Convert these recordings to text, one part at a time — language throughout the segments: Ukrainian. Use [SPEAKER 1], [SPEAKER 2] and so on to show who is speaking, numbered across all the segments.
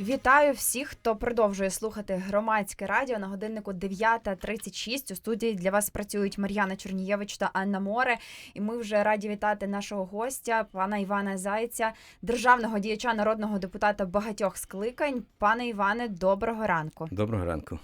[SPEAKER 1] Вітаю всіх, хто продовжує слухати громадське радіо на годиннику 9.36. У студії для вас працюють Мар'яна Чорнієвич та Анна Море. І ми вже раді вітати нашого гостя, пана Івана Зайця, державного діяча народного депутата багатьох скликань. Пане Іване, доброго ранку.
[SPEAKER 2] Доброго ранку.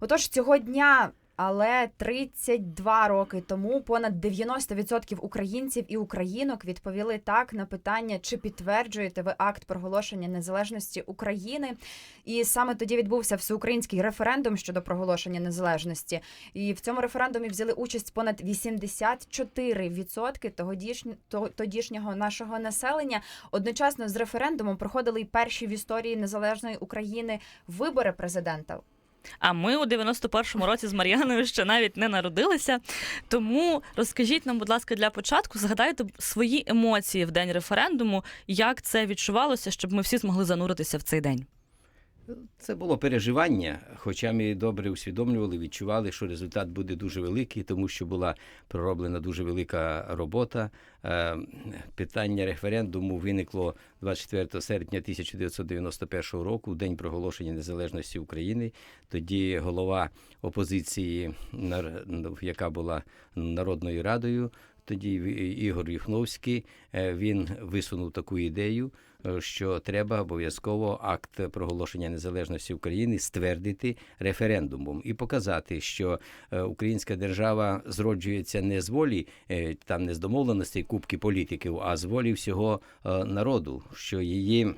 [SPEAKER 1] Отож, цього дня. Але 32 роки тому понад 90% українців і українок відповіли так на питання, чи підтверджуєте ви акт проголошення незалежності України. І саме тоді відбувся всеукраїнський референдум щодо проголошення незалежності. І в цьому референдумі взяли участь понад 84% тогодішнь- то- тодішнього нашого населення. Одночасно з референдумом проходили й перші в історії незалежної України вибори президента.
[SPEAKER 3] А ми у 91-му році з Мар'яною ще навіть не народилися. Тому розкажіть нам, будь ласка, для початку, згадайте свої емоції в день референдуму, як це відчувалося, щоб ми всі змогли зануритися в цей день.
[SPEAKER 2] Це було переживання, хоча ми добре усвідомлювали, відчували, що результат буде дуже великий, тому що була пророблена дуже велика робота. Е, Питання референдуму виникло 24 серпня 1991 року, день проголошення незалежності України. Тоді голова опозиції, яка була Народною радою, тоді Ігор Юхновський, е, він висунув таку ідею. Що треба обов'язково акт проголошення незалежності України ствердити референдумом і показати, що е, українська держава зроджується не з волі е, там не з домовленостей кубки політиків, а з волі всього е, народу, що її.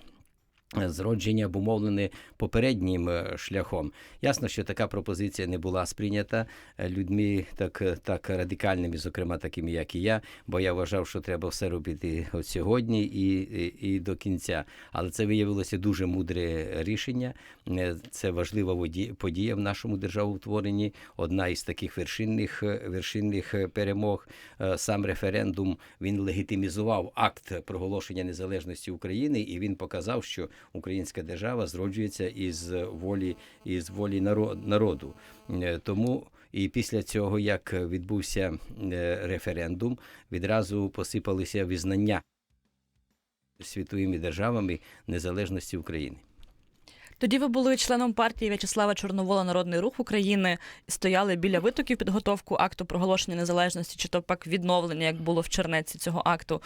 [SPEAKER 2] Зродження обумовлене попереднім е, шляхом. Ясно, що така пропозиція не була сприйнята е, людьми так, е, так радикальними, зокрема такими, як і я, бо я вважав, що треба все робити от сьогодні і, і, і до кінця. Але це виявилося дуже мудре рішення. Е, Це важлива подія в нашому державотворенні. Одна із таких вершинних, е, вершинних е, перемог. Е, Сам референдум він легітимізував акт проголошення незалежності України, і він показав, що українська держава зроджується із волі із волі наро- народу. Е, Тому і після цього, як відбувся е, референдум, відразу посипалися визнання світовими державами незалежності України.
[SPEAKER 3] Тоді ви були членом партії В'ячеслава Чорновола Народний рух України стояли біля витоків підготовку акту проголошення незалежності, чи то пак відновлення, як було в Чернеці цього акту.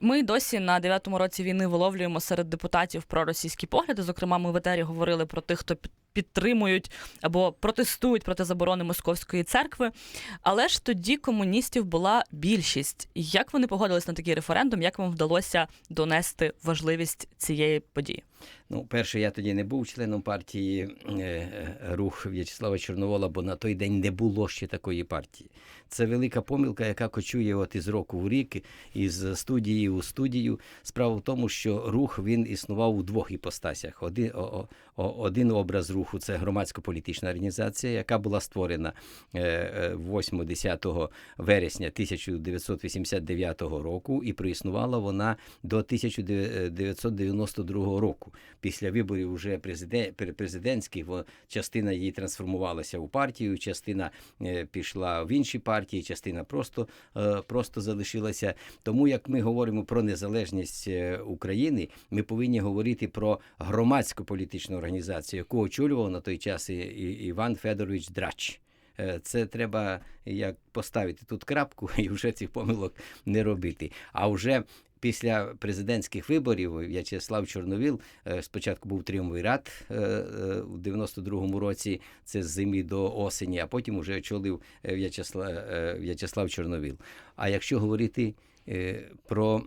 [SPEAKER 3] Ми досі на дев'ятому році війни виловлюємо серед депутатів проросійські погляди. Зокрема, ми в етері говорили про тих, хто підтримують або протестують проти заборони московської церкви. Але ж тоді комуністів була більшість. Як вони погодились на такий референдум? Як вам вдалося донести важливість цієї події?
[SPEAKER 2] Ну, перше, я тоді не був членом партії е, е, рух В'ячеслава Чорновола, бо на той день не було ще такої партії. Це велика помилка, яка кочує от із року в рік, із студії у студію. Справа в тому, що рух він існував у двох іпостасях. Один, один образ руху це громадсько-політична організація, яка була створена е, е, 8-10 вересня 1989 року, і проіснувала вона до 1992 року. Після виборів вже президент, президентських частина її трансформувалася у партію, частина е, пішла в інші партії, частина просто, е, просто залишилася. Тому як ми говоримо про незалежність е, України, ми повинні говорити про громадську політичну організацію, яку очолював на той час Іван Федорович Драч. Е, Це треба як поставити тут крапку і вже цих помилок не робити. А вже після президентських виборів В'ячеслав Чорновіл е, спочатку був тріумвірат е, е, у 92-му році, це з зими до осені, а потім вже очолив В'ячеслав, В'ячеслав Чорновіл. А якщо говорити про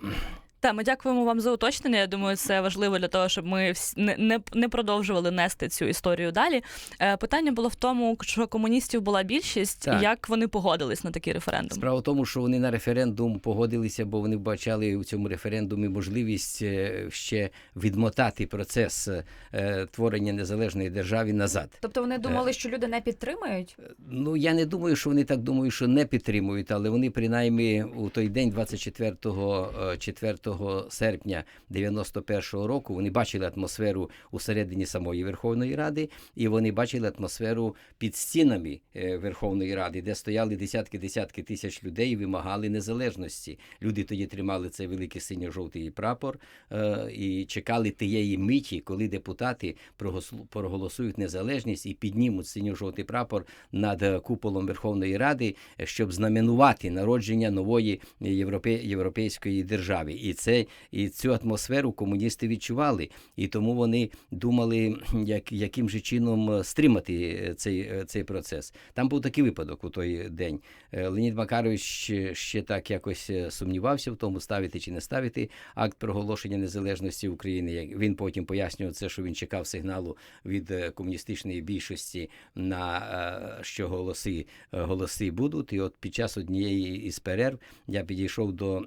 [SPEAKER 3] Та ми дякуємо вам за уточнення. Я думаю, це важливо для того, щоб ми всі- не, не, продовжували нести цю історію далі. Е, питання було в тому, що комуністів була більшість,
[SPEAKER 2] Так.
[SPEAKER 3] як вони погодились на такий референдум.
[SPEAKER 2] Справа в тому, що вони на референдум погодилися, бо вони бачали у цьому референдумі можливість е, ще відмотати процес е, творення незалежної держави назад.
[SPEAKER 1] Тобто вони думали, що люди не підтримають?
[SPEAKER 2] Ну я не думаю, що вони так думають, що не підтримують, але вони принаймні у той день, 24 е, 4 серпня 91-го року вони бачили атмосферу усередині самої Верховної Ради, і вони бачили атмосферу під стінами е, Верховної Ради, де стояли десятки-десятки тисяч людей і вимагали незалежності. Люди тоді тримали цей великий синьо-жовтий прапор е, і чекали тієї миті, коли депутати проголосують незалежність і піднімуть синьо-жовтий прапор над е, куполом Верховної Ради, щоб знаменувати народження нової європе, європейської держави. І це і цю атмосферу комуністи відчували, і тому вони думали, як, яким же чином е, стримати е, цей, е, цей процес. Там був такий випадок у той день. Леонід Макарович ще, ще так якось сумнівався в тому, ставити чи не ставити акт проголошення незалежності України. Він потім пояснював це, що він чекав сигналу від комуністичної більшості на що голоси, голоси будуть. І от під час однієї із перерв я підійшов до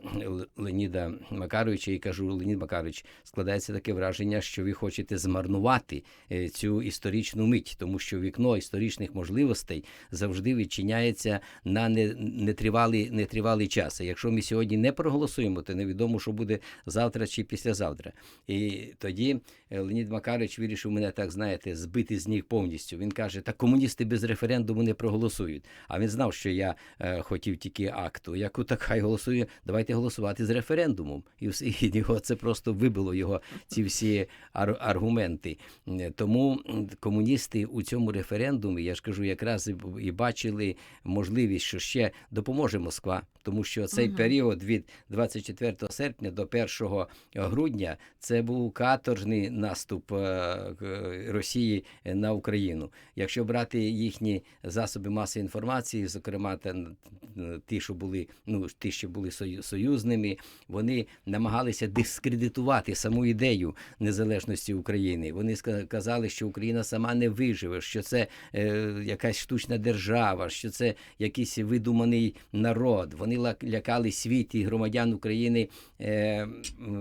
[SPEAKER 2] Леоніда Макаровича і кажу: Леонід Макарович, складається таке враження, що ви хочете змарнувати е, цю історичну мить, тому що вікно історичних можливостей завжди відчиняється на не- нетривалий, нетривалий час. А якщо ми сьогодні не проголосуємо, то невідомо, що буде завтра чи післязавтра. І тоді Леонід Макарович вирішив мене так, знаєте, збити з ніг повністю. Він каже: так комуністи без референдуму не проголосують. А він знав, що я е, хотів тільки акту. Я кажу, так хай голосує, давайте голосувати з референдумом. І, вс- і його це просто вибило його ці всі ар- аргументи. Е, Тому комуністи у цьому референдумі, я ж кажу, якраз і, бачили можливість, що ще допоможе Москва, тому що цей
[SPEAKER 1] Мгм.
[SPEAKER 2] період від 24 серпня до 1 грудня це був каторжний наступ е, Росії на Україну. Якщо брати їхні засоби масової інформації, зокрема та, ті, що були ну ті, що були сою- союзними, вони намагалися дискредитувати саму ідею незалежності України. Вони казали, що Україна сама не виживе, що це е, якась штучна держава, що це якийсь видуманий народ. Вони лякали світ і громадян України е,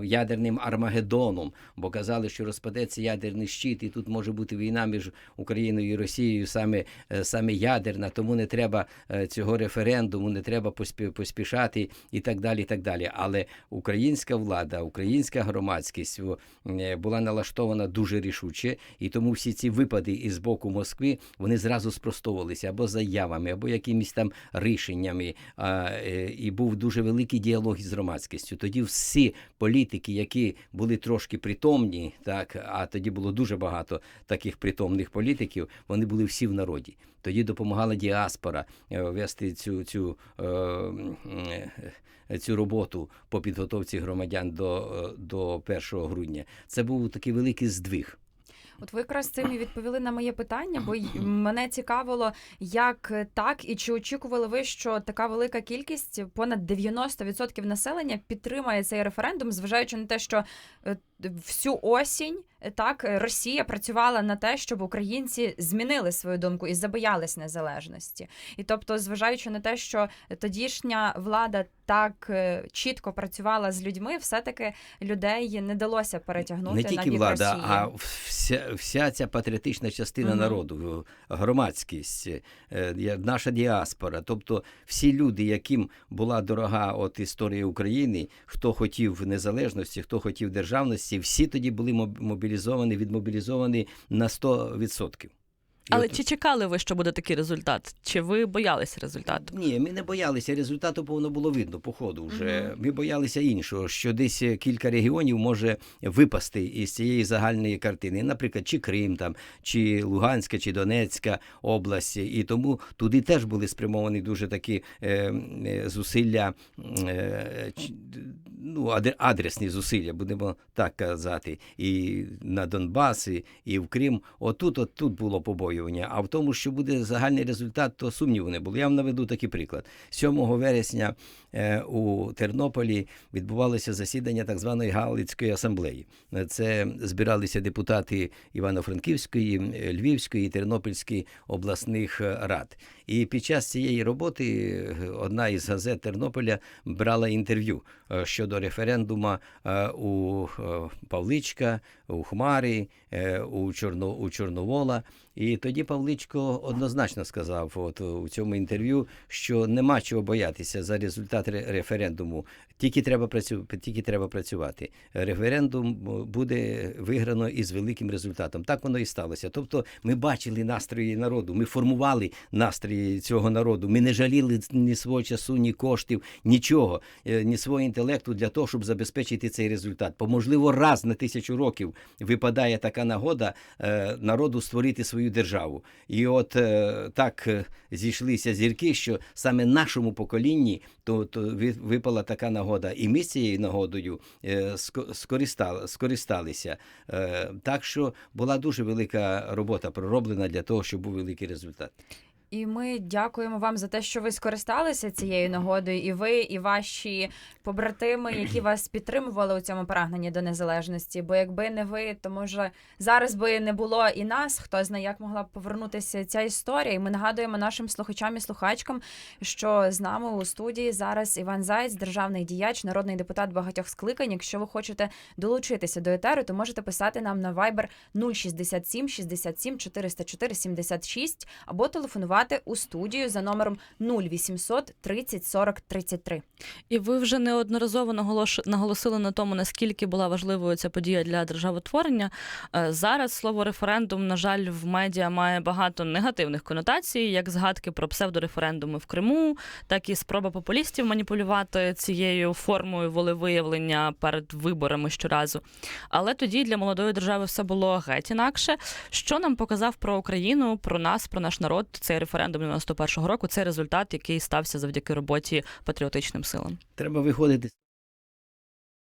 [SPEAKER 2] ядерним Армагеддоном, бо казали, що розпадеться ядерний щит, і тут може бути війна між Україною і Росією, саме, е, саме ядерна, тому не треба е, цього референдуму, не треба поспі- поспішати і так далі. І так далі. Але українська влада, українська громадськість е, була налаштована дуже рішуче, і тому всі ці випади із боку Москви вони зразу спростовувалися або заявами, або якимись там рішеннями. І був дуже великий діалог із громадськістю. Тоді всі політики, які були трошки притомні, так а тоді було дуже багато таких притомних політиків, вони були всі в народі. Тоді допомагала діаспора е, вести цю, цю, е, е, цю роботу по підготовці громадян до, до 1 грудня. Це був такий великий здвиг.
[SPEAKER 1] От ви якраз цим і відповіли на моє питання, бо мене цікавило, як так і чи очікували ви, що така велика кількість, понад 90% населення підтримає цей референдум, зважаючи на те, що всю осінь е, так е, Росія працювала на те, щоб українці змінили свою думку і забоялись незалежності. І тобто, зважаючи на те, що тодішня влада так е, чітко працювала з людьми, все-таки людей не далося перетягнути
[SPEAKER 2] не
[SPEAKER 1] на
[SPEAKER 2] тільки
[SPEAKER 1] бік
[SPEAKER 2] влада,
[SPEAKER 1] Росії.
[SPEAKER 2] а вся, вся ця патріотична частина
[SPEAKER 1] Мгм.
[SPEAKER 2] народу, громадськість, наша діаспора, тобто всі люди, яким була дорога от історія України, хто хотів незалежності, хто хотів державності, всі тоді були моб- мобілізовані, відмобілізовані на 100%.
[SPEAKER 3] Але
[SPEAKER 2] от-
[SPEAKER 3] чи чекали ви, що буде такий результат? Чи ви боялися результату?
[SPEAKER 2] Ні, ми не боялися. Результату повно було видно по ходу. Вже ми боялися іншого, що десь кілька регіонів може випасти із цієї загальної картини. Наприклад, чи Крим, там, чи Луганська, чи Донецька область. І тому туди теж були спрямовані дуже такі е, е, зусилля, е, ч- ну, адресні зусилля, будемо так казати. І на Донбас, і, в Крим. Отут, отут було побоювання. А в тому, що буде загальний результат, то сумніву не було. Я вам наведу такий приклад. 7 вересня е, у Тернополі відбувалося засідання так званої Галицької асамблеї. Це збиралися депутати Івано-Франківської, е, Львівської Тернопільської обласних е, рад. І під час цієї роботи одна із газет Тернополя брала інтерв'ю щодо референдума е, у Павличка, у Хмари, у, Чорно, у Чорновола. І тоді Павличко однозначно сказав от, у цьому інтерв'ю, що нема чого боятися за результат референдуму. Тільки треба, працю... тільки треба працювати. Референдум буде виграно із великим результатом. Так воно і сталося. Тобто ми бачили настрої народу, ми формували настрої цього народу. Ми не жаліли ні свого часу, ні коштів, нічого, е, ні свого інтелекту для того, щоб забезпечити цей результат. Бо, можливо, раз на тисячу років випадає така нагода е, народу створити свою державу. І от е, так е, зійшлися зірки, що саме нашому поколінні то, то випала така нагода, і ми з цією нагодою е, скористали, скористалися. Так що була дуже велика робота пророблена для того, щоб був великий результат.
[SPEAKER 1] І ми дякуємо вам за те, що ви скористалися цією нагодою, і ви, і ваші побратими, які вас підтримували у цьому прагненні до незалежності. Бо якби не ви, то може зараз би не було і нас. Хто знає, як могла б повернутися ця історія. І ми нагадуємо нашим слухачам і слухачкам, що з нами у студії зараз Іван Заєць, державний діяч, народний депутат багатьох скликань. Якщо ви хочете долучитися до етеру, то можете писати нам на Viber 067 67 404 76 або телефонувати у студію за номером 0800 30 40 33.
[SPEAKER 3] І ви вже неодноразово наголош... наголосили на тому, наскільки була важливою ця подія для державотворення. Е, Зараз слово референдум, на жаль, в медіа має багато негативних конотацій, як згадки про псевдореферендуми в Криму, так і спроба популістів маніпулювати цією формою волевиявлення перед виборами щоразу. Але тоді для молодої держави все було геть інакше. Що нам показав про Україну, про нас, про наш народ цей референдум 91-го року, Це результат, який стався завдяки роботі патріотичним силам.
[SPEAKER 2] Треба виходити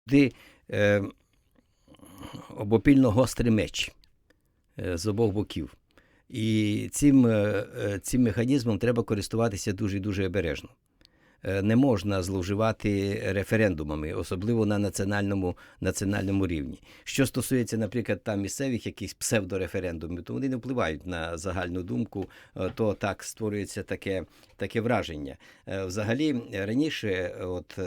[SPEAKER 2] туди е, обопільно гострий меч е, з обох боків. І цим, е, е, цим механізмом треба користуватися дуже дуже обережно. Е, Не можна зловживати референдумами, особливо на національному, національному рівні. Що стосується, наприклад, там місцевих якихось псевдореферендумів, то вони не впливають на загальну думку, е, то так створюється таке, таке враження. Е, Взагалі, раніше, от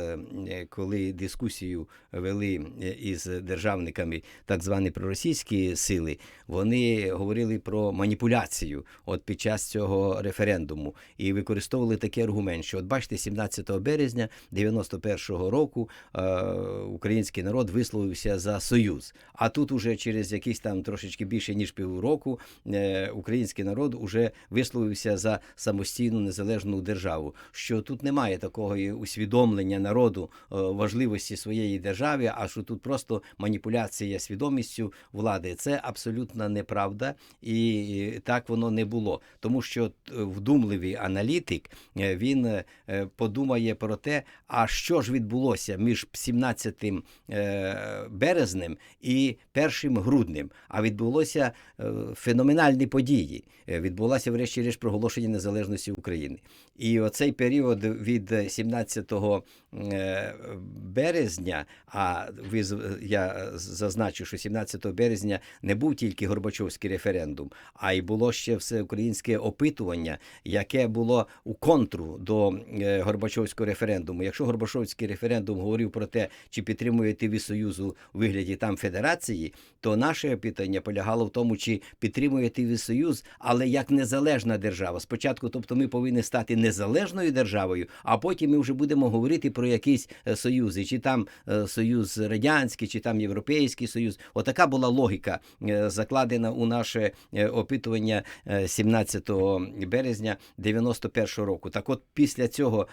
[SPEAKER 2] коли дискусію вели із державниками так звані проросійські сили, вони говорили про маніпуляцію от під час цього референдуму і використовували такий аргумент, що от бачите, 17 березня 91-го року е, український народ висловився за союз. А тут уже через якийсь там трошечки більше ніж півроку е, український народ уже висловився за самостійну незалежну державу. Що тут немає такого усвідомлення народу е, важливості своєї держави, а що тут просто маніпуляція свідомістю влади. Це абсолютна неправда, і так воно не було. Тому що вдумливий аналітик він е, подумає про те, а що ж відбулося між 17 е, березнем і 1 груднем. А відбулося е, феноменальні події. Е, Відбулося, врешті-решт, проголошення незалежності України. І оцей період від 17 е, березня, а ви я зазначу, що 17 березня не був тільки Горбачовський референдум, а й було ще всеукраїнське опитування, яке було у контру до е, Горбачовського референдуму. Якщо Горбачовський референдум говорив про те, чи підтримуєте ви союзу у вигляді там федерації, то наше питання полягало в тому, чи підтримуєте ви союз, але як незалежна держава. Спочатку, тобто, ми повинні стати незалежною державою, а потім ми вже будемо говорити про якісь е, союзи, чи там е, союз радянський, чи там європейський союз. Отака була логіка е, закладена у наше опитування е, 17 березня 91 року. Так, от після цього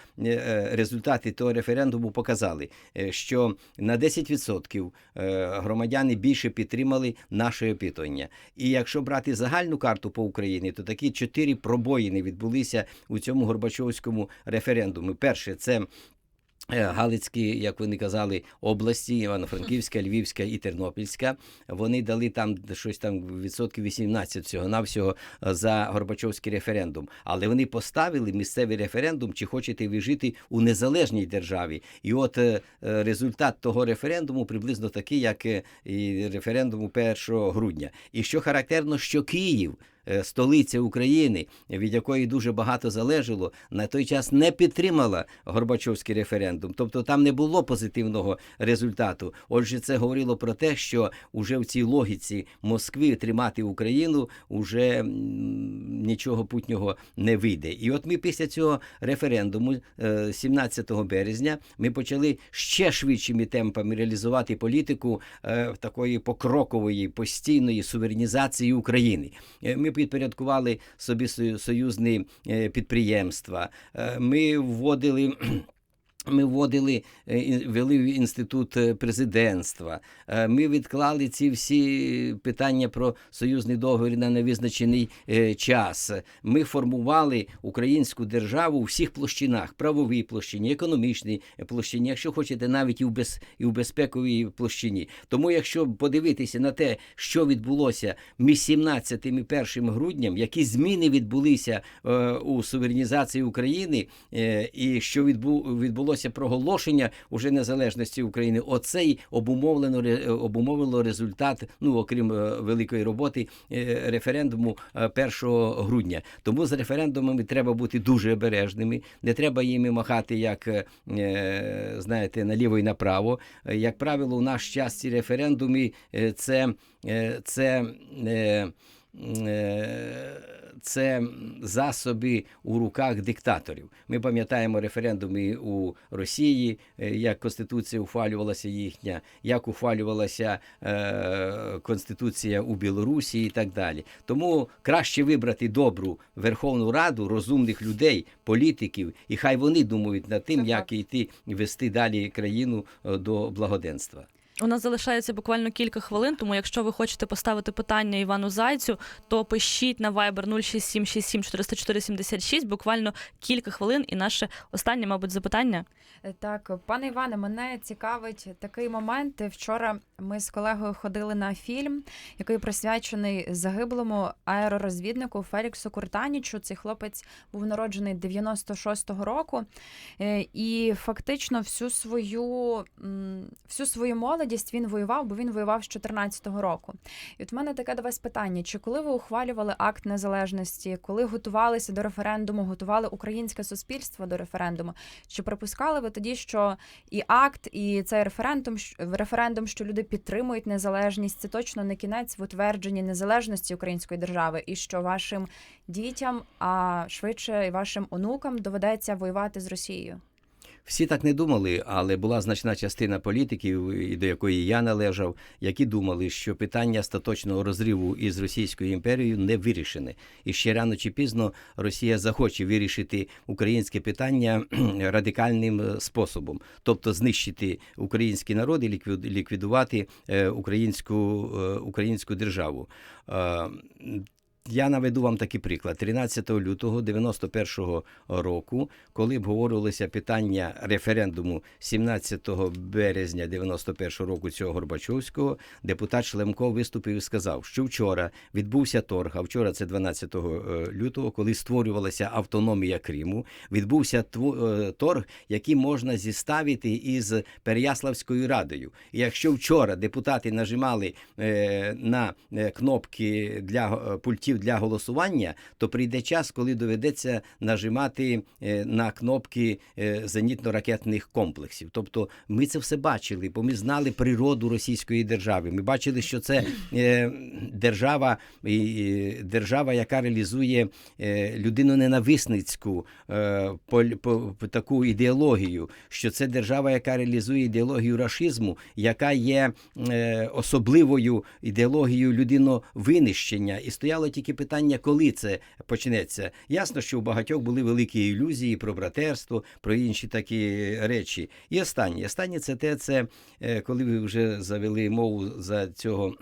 [SPEAKER 2] результати того референдуму показали, що на 10% е, громадяни більше підтримали наше опитування. І якщо брати загальну карту по Україні, то такі чотири пробоїни відбулися у цьому Горбачовському референдумі. Перше, це е, Галицькі, як вони казали, області, Івано-Франківська, Львівська і Тернопільська. Вони дали там щось там відсотків 18 всього навсього за Горбачовський референдум. Але вони поставили місцевий референдум, чи хочете ви жити у незалежній державі. І от е, е, результат того референдуму приблизно такий, як е, і референдуму 1 грудня. І що характерно, що Київ е, столиця України, від якої дуже багато залежало, на той час не підтримала Горбачовський референдум. Тобто там не було позитивного результату. Отже, це говорило про те, що уже в цій логіці Москви тримати Україну уже нічого путнього не вийде. І от ми після цього референдуму, е, 17 березня, ми почали ще швидшими темпами реалізувати політику е, такої покрокової постійної суверенізації України. Е, Підпорядкували собі сою- союзні е, підприємства. Е, Ми вводили. Ми вводили, е, ввели в інститут е, президентства. Е, Ми відклали ці всі питання про союзний договір на невизначений час. Ми формували українську державу у всіх площинах: правовій площині, економічній площині, якщо хочете, навіть і в, без, і в безпековій площині. Тому, якщо подивитися на те, що відбулося між 17 і 1 грудням, які зміни відбулися у суверенізації України, і що відбу, відбулося проголошення уже незалежності України, оце й обумовлено е, обумовило результат, ну окрім е, великої роботи, е, референдуму е, 1 грудня. Тому з референдумами треба бути дуже обережними. Не треба їми махати, як е, е, знаєте, наліво і направо. Е, Як правило, у наш час ці референдуми е, це, е, це е, е, це засоби у руках диктаторів. Ми пам'ятаємо референдуми у Росії, е, як конституція ухвалювалася їхня, як ухвалювалася е, конституція у Білорусі і так далі. Тому краще вибрати добру Верховну Раду, розумних людей, політиків, і хай вони думають над тим, як йти вести далі країну е, до благоденства.
[SPEAKER 3] У нас залишається буквально кілька хвилин, тому якщо ви хочете поставити питання Івану Зайцю, то пишіть на Viber 06767 404 76, буквально кілька хвилин, і наше останнє, мабуть, запитання.
[SPEAKER 1] Е, Так, пане Іване, мене цікавить такий момент. Вчора ми з колегою ходили на фільм, який присвячений загиблому аеророзвіднику Феліксу Куртанічу. Цей хлопець був народжений 96-го року, Е, і фактично всю свою всю свою молодість він воював, бо він воював з 14-го року. І от в мене таке до вас питання: чи коли ви ухвалювали акт незалежності, коли готувалися до референдуму, готували українське суспільство до референдуму? Чи припускали ви тоді, що і акт, і цей референдум, референдум, що люди підтримують незалежність, це точно не кінець в утвердженні незалежності української держави, і що вашим дітям, а швидше і вашим онукам доведеться воювати з Росією?
[SPEAKER 2] Всі так не думали, але була значна частина політиків, і до якої я належав, які думали, що питання остаточного розриву із Російською імперією не вирішене. І ще рано чи пізно Росія захоче вирішити українське питання радикальним е, способом, тобто знищити український народ і ліквід- ліквідувати е, українську, е, українську державу. Я наведу вам такий приклад. 13 лютого 91 року, коли обговорювалися питання референдуму 17 березня 91 року цього Горбачовського, депутат Шлемко виступив і сказав, що вчора відбувся торг, а вчора це 12 е, лютого, коли створювалася автономія Криму, відбувся е, торг, який можна зіставити із Переяславською радою. І якщо вчора депутати нажимали е, на кнопки для пультів для голосування, то прийде час, коли доведеться нажимати е, на кнопки е, зенітно-ракетних комплексів. Тобто ми це все бачили, бо ми знали природу російської держави. Ми бачили, що це е, держава, держава, яка реалізує людиноненависницьку поль- по- по- таку ідеологію, що це держава, яка реалізує ідеологію рашизму, яка є особливою ідеологією людиновинищення. І стояло тільки питання, коли це почнеться. Ясно, що у багатьох були великі ілюзії про братерство, про інші такі речі. І останнє, останнє це те, це е, коли ви вже завели мову за цього.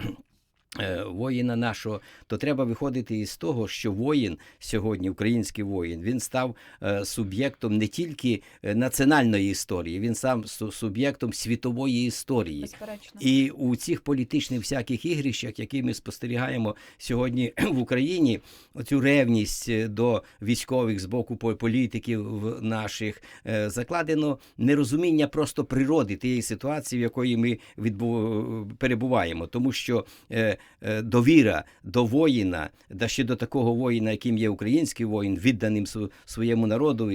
[SPEAKER 2] Е, Воїна нашого, то треба виходити із того, що воїн сьогодні, український воїн, він став е, суб'єктом не тільки е, національної історії, він став суб'єктом світової історії.
[SPEAKER 1] Безперечно.
[SPEAKER 2] І у цих політичних всяких ігрищах, які ми спостерігаємо сьогодні в Україні, оцю ревність до військових з боку по- політиків наших закладено нерозуміння просто природи тієї ситуації, в якої ми відбу... перебуваємо, тому що довіра до воїна, да ще до такого воїна, яким є український воїн, відданим своєму народу,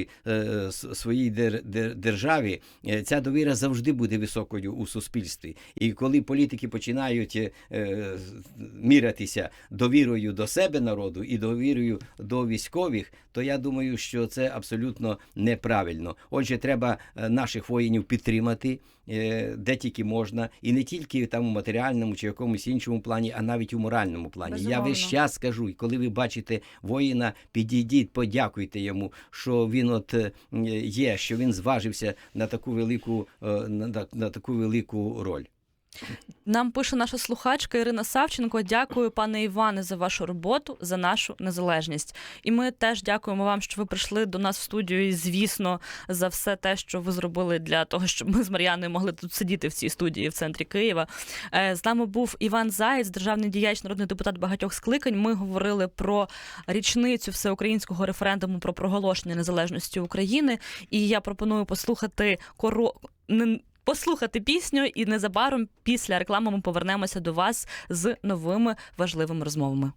[SPEAKER 2] своїй дер- дер- державі, е, ця довіра завжди буде високою у суспільстві. І коли політики починають е, е, мірятися довірою до себе народу і довірою до військових, то я думаю, що це абсолютно неправильно. Отже, треба е, наших воїнів підтримати. Е, Де тільки можна, і не тільки там у матеріальному чи якомусь іншому плані, а навіть у моральному плані. Я
[SPEAKER 1] Безумовно.
[SPEAKER 2] весь час скажу, і коли ви бачите воїна, підійдіть, подякуйте йому, що він от е, є, що він зважився на таку велику е, на, на- на таку велику роль.
[SPEAKER 3] Нам пише наша слухачка Ірина Савченко. Дякую, пане Іване, за вашу роботу, за нашу незалежність. І ми теж дякуємо вам, що ви прийшли до нас в студію. І звісно, за все те, що ви зробили для того, щоб ми з Мар'яною могли тут сидіти в цій студії в центрі Києва. Е, З нами був Іван Заєць, державний діяч, народний депутат багатьох скликань. Ми говорили про річницю всеукраїнського референдуму про проголошення незалежності України. І я пропоную послухати коро... Послухати пісню, і незабаром після реклами ми повернемося до вас з новими важливими розмовами.